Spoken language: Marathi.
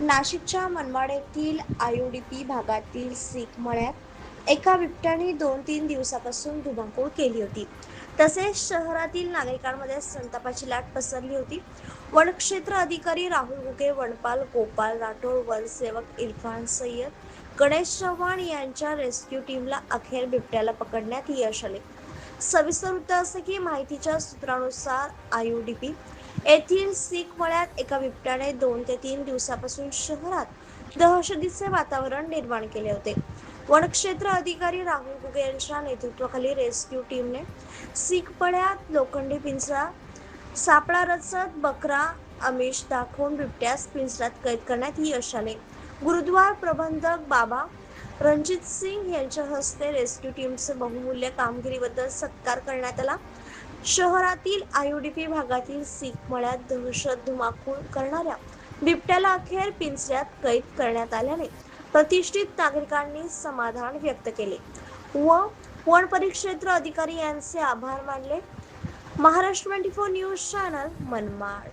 नाशिकच्या मनमाड येथील आयुडीपी भागातील सीखमळ्यात एका बिबट्याने दोन तीन दिवसापासून धुमाकूळ केली होती. तसेच शहरातील नागरिकांमध्ये संतापाची लाट पसरली होती. वनक्षेत्र अधिकारी राहुल गुगे वनपाल गोपाल राठोड वनसेवक इरफान सय्यद गणेश चव्हाण यांच्या रेस्क्यू टीमला अखेर बिबट्याला पकडण्यात यश आले. सविस्तर वृत्त असं की माहितीच्या सूत्रानुसार आयुडीपी येथील सीख मळ्यात एका बिबट्याने दोन ते तीन दिवसापासून शहरात दहशतीचे वातावरण निर्माण केले होते. वनक्षेत्र अधिकारी राहुल गुगे यांच्या नेतृत्वाखाली रेस्क्यू टीमने सीख मळ्यात लोखंडी पिंजरा सापळा रचत बकरा आमिष दाखवून बिबट्यास पिंजऱ्यात कैद करण्यात यश आले. गुरुद्वार प्रबंधक बाबा रणजित सिंग यांच्या हस्ते रेस्क्यू टीमचे बहुमूल्य कामगिरीबद्दल सत्कार करण्यात आला. शहरातील आयुडीपी भागातील सीख मळ्यात दहशत धुमाकूळ करणाऱ्या बिबट्याला अखेर पिंजऱ्यात कैद करण्यात आल्याने प्रतिष्ठित नागरिकांनी समाधान व्यक्त केले व वन परिक्षेत्र अधिकारी यांचे आभार मानले. Maharashtra twenty four news channel Manmad.